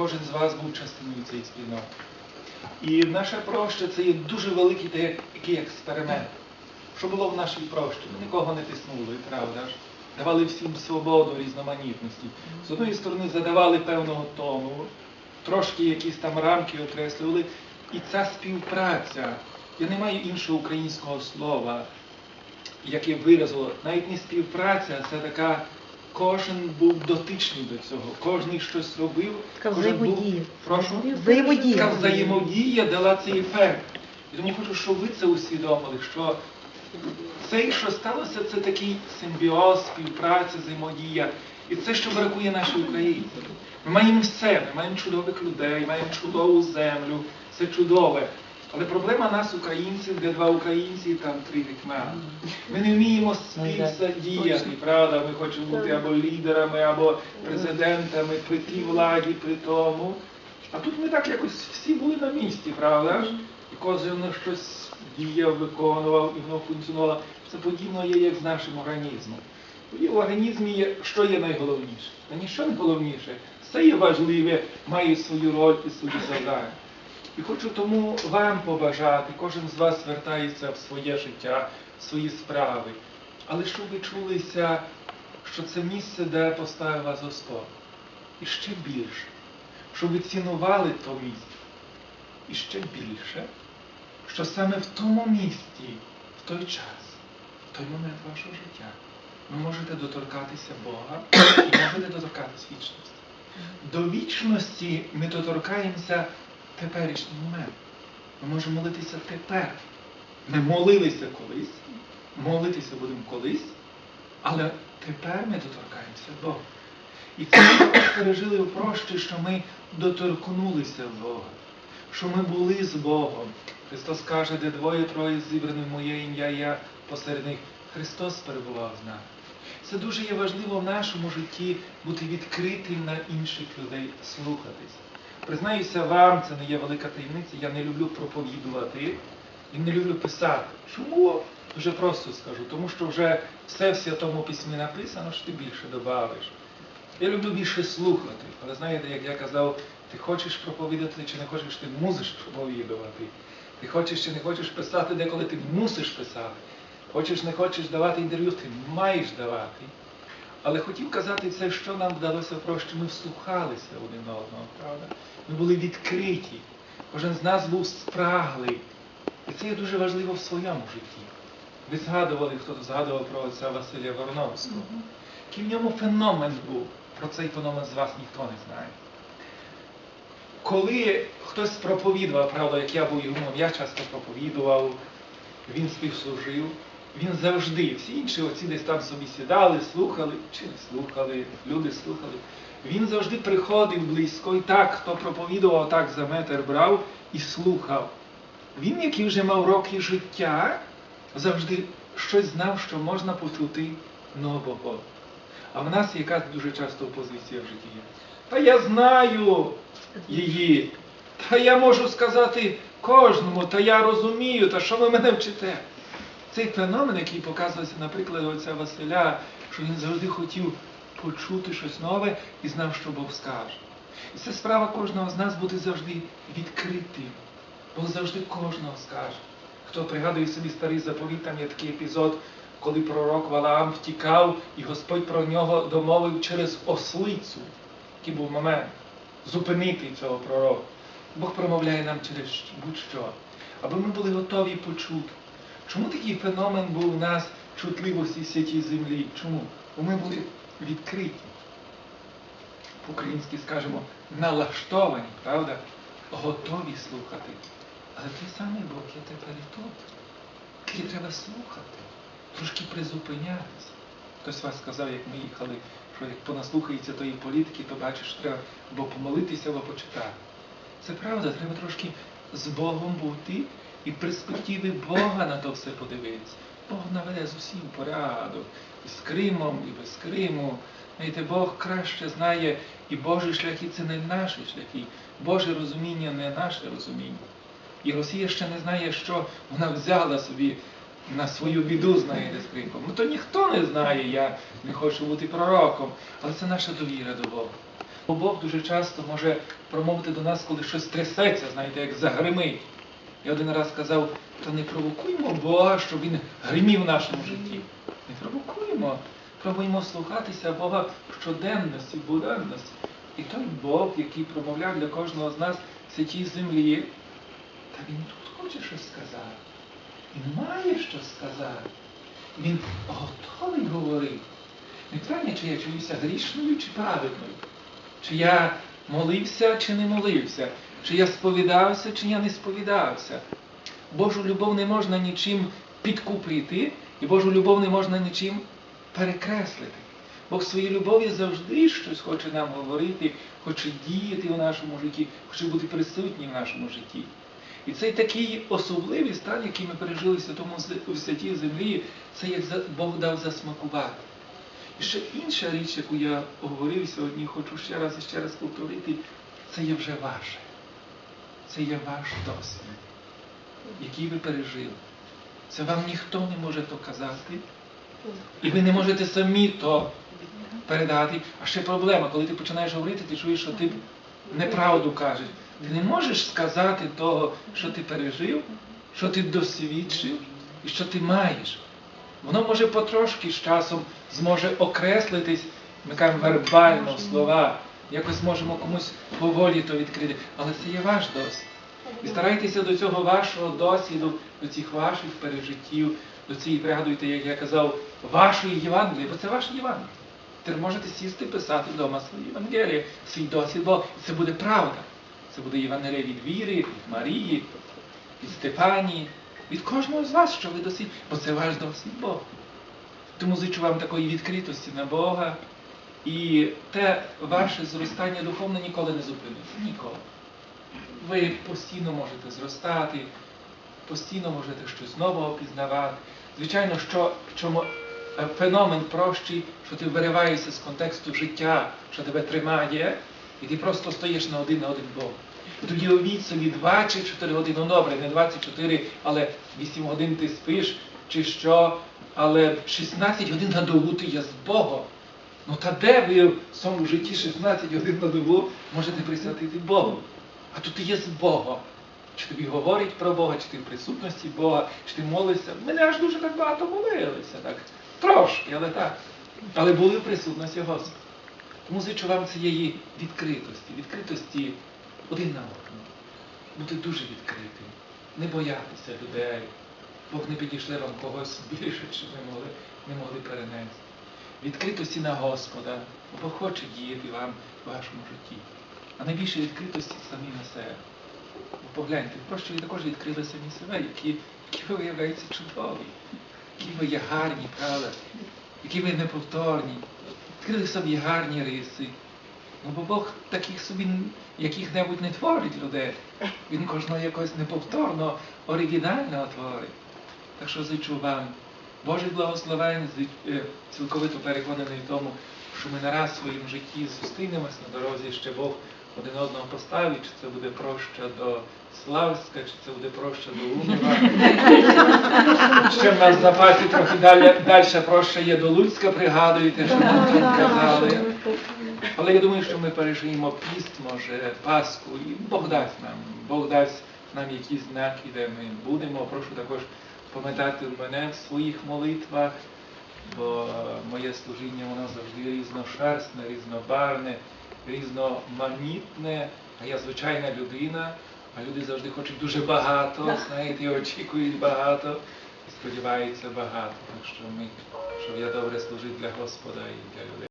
кожен з вас був частиною цієї спільноти. І наша проща це є дуже великий такий експеримент. Що було в нашій прощі? Ми нікого не тиснули, правда ж? Давали всім свободу різноманітності. З одної сторони задавали певного тону, трошки якісь там рамки окреслювали. І ця співпраця, я не маю іншого українського слова, яке виразило, навіть не співпраця, це така, кожен був дотичний до цього, кожен щось робив, кожен був, прошу, Взаємодія. Взаємодія дала цей ефект. І тому хочу, щоб ви це усвідомили, що це, що сталося, це такий симбіоз, співпраця, взаємодія. І це, що бракує нашій Україні. Ми маємо все, ми маємо чудових людей, маємо чудову землю, все чудове. Але проблема нас, українців, де два українці, там три гетьмани. Ми не вміємо співсадіяти, правда? Ми хочемо бути або лідерами, або президентами при тій владі, при тому. А тут ми так якось всі були на місці, правда? ж? І кожен щось діяв, виконував, і воно функціонувало. Це подібно є як з нашим організмом. І в організмі є, що є найголовніше? Та ніщо не головніше. Все є важливе, має свою роль і свої завдання. І хочу тому вам побажати, кожен з вас звертається в своє життя, в свої справи. Але щоб ви чулися, що це місце, де поставив вас Господь. І ще більше, щоб ви цінували то місце. І ще більше, що саме в тому місці, в той час, в той момент вашого життя, ви можете доторкатися Бога і можете доторкатися вічності. До вічності ми доторкаємося теперішній момент. Ми можемо молитися тепер. Ми молилися колись, молитися будемо колись, але тепер ми доторкаємося Бога. І це ми пережили у прощі, що ми доторкнулися Бога, що ми були з Богом. Христос каже, де двоє-троє зібрані в моє ім'я, я посеред них. Христос перебував з нами. Це дуже є важливо в нашому житті бути відкритим на інших людей, слухатись. Признаюся вам, це не є велика таємниця, я не люблю проповідувати і не люблю писати. Чому? Дуже просто скажу, тому що вже все в Святому Письмі написано, що ти більше додавиш. Я люблю більше слухати, але знаєте, як я казав, ти хочеш проповідати чи не хочеш, ти мусиш проповідувати. Ти хочеш чи не хочеш писати, деколи ти мусиш писати. Хочеш, не хочеш давати інтерв'ю, ти маєш давати. Але хотів казати це, що нам вдалося про що ми вслухалися один на одного, правда? Ми були відкриті. Кожен з нас був спраглий. І це є дуже важливо в своєму житті. Ви згадували, хто згадував про отця Василія Вороновського. Який в ньому феномен був. Про цей феномен з вас ніхто не знає. Коли хтось проповідував, правда, як я був ігумом, я часто проповідував, він співслужив, він завжди, всі інші отці десь там собі сідали, слухали, чи не слухали, люди слухали. Він завжди приходив близько і так, хто проповідував, так за метр брав і слухав. Він, який вже мав роки життя, завжди щось знав, що можна почути нового. А в нас яка дуже часто опозиція в житті. Та я знаю її, та я можу сказати кожному, та я розумію, та що ви мене вчите? Цей феномен, який показується, наприклад, отця Василя, що він завжди хотів почути щось нове і знав, що Бог скаже. І це справа кожного з нас бути завжди відкритим. Бог завжди кожного скаже. Хто пригадує собі старий заповіт, там є такий епізод, коли пророк Валаам втікав, і Господь про нього домовив через ослицю, який був момент, зупинити цього пророка. Бог промовляє нам через будь-що, аби ми були готові почути. Чому такий феномен був у нас чутливості святій землі? Чому? Бо ми були відкриті. По-українськи скажемо, налаштовані, правда? Готові слухати. Але той самий Бог є тепер і тут. Тільки треба слухати, трошки призупинятися. Хтось вас сказав, як ми їхали, що як понаслухається тої політики, то бачиш, що треба або помолитися, або почитати. Це правда, треба трошки з Богом бути і перспективи Бога на то все подивитися. Бог наведе з усім порядок, і з Кримом, і без Криму. Знаєте, Бог краще знає і Божі шляхи це не наші шляхи. Боже розуміння не наше розуміння. І Росія ще не знає, що вона взяла собі на свою біду, знаєте, з Кримом. Ну то ніхто не знає, я не хочу бути пророком, але це наша довіра до Бога. Бо Бог дуже часто може промовити до нас, коли щось трясеться, знаєте, як загримить. Я один раз казав, то не провокуємо Бога, щоб Він гримів в нашому житті. Не провокуємо. Пробуємо слухатися Бога в щоденності, в буденності. І той Бог, який промовляв для кожного з нас святій землі, та він тут хоче щось сказати. Він має щось сказати. Він готовий говорити. Не питання, чи я чуюся грішною чи праведною. Чи я молився, чи не молився, чи я сповідався, чи я не сповідався. Божу любов не можна нічим підкупити, і Божу любов не можна нічим перекреслити. Бог своїй любові завжди щось хоче нам говорити, хоче діяти в нашому житті, хоче бути присутній в нашому житті. І цей такий особливий стан, який ми пережили в святому у святій землі, це як Бог дав засмакувати. І ще інша річ, яку я говорив сьогодні, хочу ще раз і ще раз повторити, це є вже ваше. Це є ваш досвід, який ви пережили. Це вам ніхто не може то казати, і ви не можете самі то передати. А ще проблема, коли ти починаєш говорити, ти чуєш, що ти неправду кажеш. Ти не можеш сказати того, що ти пережив, що ти досвідчив і що ти маєш. Воно може потрошки з часом зможе окреслитись, ми кажемо вербально слова, якось можемо комусь поволі то відкрити, але це є ваш досвід. І старайтеся до цього вашого досвіду, до цих ваших пережиттів, до цієї, пригадуйте, як я казав, вашої Євангелії, бо це ваше Євангеліє. Тепер можете сісти писати вдома свої Євангелії, свій досвід, бо це буде правда. Це буде Євангелія від віри, від Марії, від Стефанії, від кожного з вас, що ви досвід, бо це ваш досвід Бога. Тому зичу вам такої відкритості на Бога. І те ваше зростання духовне ніколи не зупиниться. Ніколи. Ви постійно можете зростати, постійно можете щось нового пізнавати. Звичайно, що чому е, феномен прощий, що ти вириваєшся з контексту життя, що тебе тримає, і ти просто стоїш на один на один Бог. Тоді уявіть собі 24 години, ну добре, не 24, але 8 годин ти спиш, чи що, але 16 годин на добу ти є з Богом. Ну та де ви в своєму житті 16 годин на добу можете присвятити Богу? А тут ти є з Богом. Чи тобі говорять про Бога, чи ти в присутності Бога, чи ти молишся. Ми не аж дуже так багато молилися, так. Трошки, але так. Але були в присутності Господа. Тому зичу вам цієї відкритості, відкритості один на одного. Бути дуже відкритим, не боятися людей. Бог не підійшли вам когось більше, чи ви могли, не могли перенести. Відкритості на Господа, бо хоче діяти вам в вашому житті. А найбільше відкритості самі на себе. Бо погляньте, просто ви також відкрили самі себе, які, які ви виявляєтеся чудові, які ви є гарні, правда, які ви неповторні, відкрили собі гарні риси. Ну бо Бог таких собі яких-небудь не творить людей. Він кожного якось неповторно, оригінально творить. Так що зичу вам Божих благословень, зи- е, цілковито переконаний в тому, що ми не раз в своїм житті зустрінемось на дорозі, ще Бог один одного поставить, чи це буде проща до Славська, чи це буде проща до Унова. Ще в нас в запасі трохи далі, далі проща є до Луцька, пригадуєте, що нам тут казали. Але я думаю, що ми пережиємо піст, може, Пасху, і Бог дасть нам, Бог дасть нам якісь знаки, де ми будемо. Прошу також пам'ятати мене в своїх молитвах, бо моє служіння воно завжди різношерстне, різнобарне, різноманітне, а я звичайна людина, а люди завжди хочуть дуже багато, знаєте, і очікують багато, і сподіваються багато. Так що ми, щоб я добре служив для Господа і для людей.